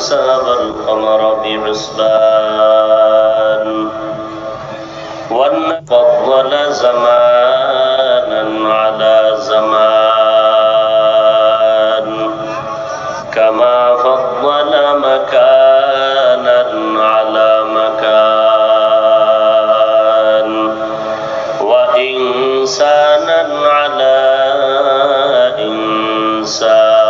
الشمس والقمر بحسبان فضل زمانا على زمان كما فضل مكانا على مكان وإنسانا على إنسان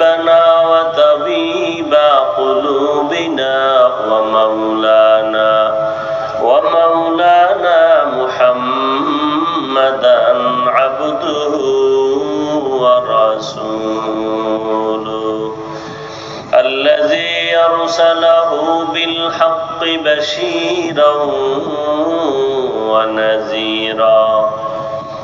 وطبيبنا وطبيب قلوبنا ومولانا ومولانا محمدا عبده ورسوله الذي أرسله بالحق بشيرا ونذيرا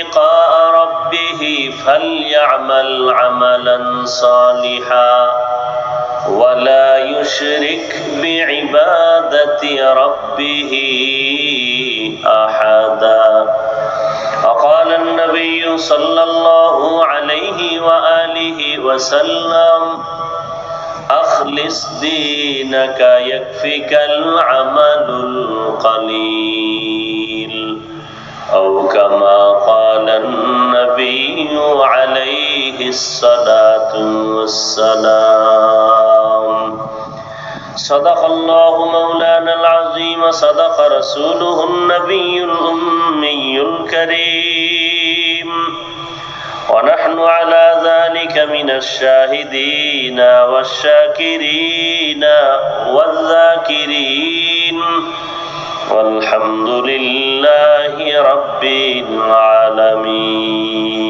لقاء ربه فليعمل عملا صالحا ولا يشرك بعبادة ربه أحدا. وقال النبي صلى الله عليه وآله وسلم أخلص دينك يكفك العمل القليل عليه الصلاة والسلام. صدق الله مولانا العظيم صدق رسوله النبي الأمي الكريم. ونحن على ذلك من الشاهدين والشاكرين والذاكرين. والحمد لله رب العالمين.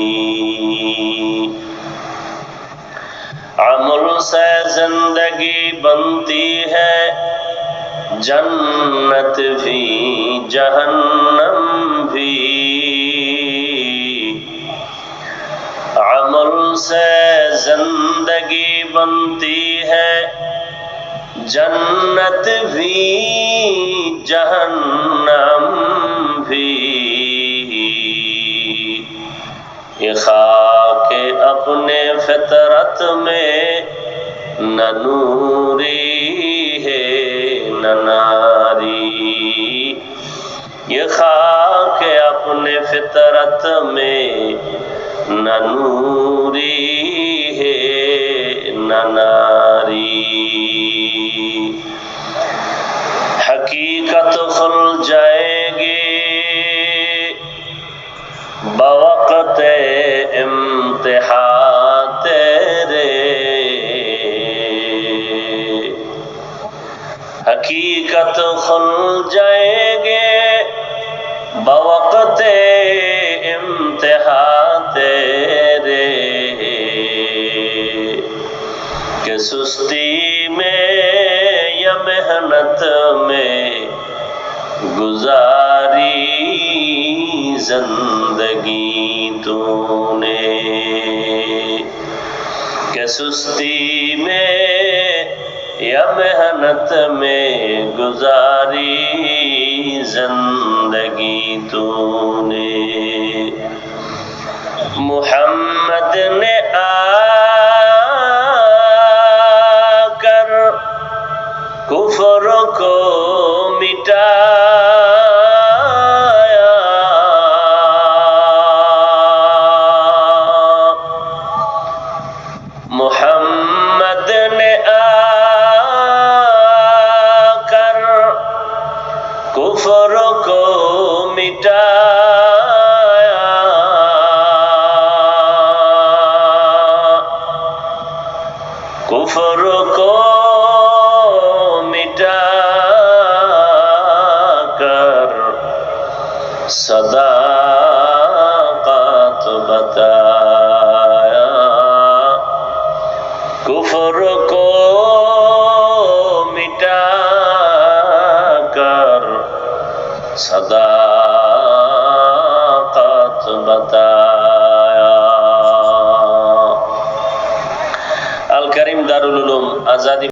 عمل سے زندگی بنتی ہے۔ جنت بھی، جہنم بھی۔ عمل سے زندگی بنتی ہے۔ جنت بھی، جہنم بھی یہ خاک اپنے فطرت میں نہ نوری ہے، نہ ناری۔ یہ خاک اپنے فطرت میں نہ نوری ہے، نہ ناری۔ حقیقت کھل جائے گی بوقت حقیقت کھل جائیں گے۔ بوقت امتحا تیرے۔ کہ سستی میں یا محنت میں گزاری زندگی تو نے کہ سستی میں یا محنت میں گزاری زندگی تو نے۔ محمد والصداقات بتايا کفر کو مٹا کر صداقات بتایا الکریم دارالعلوم آزادی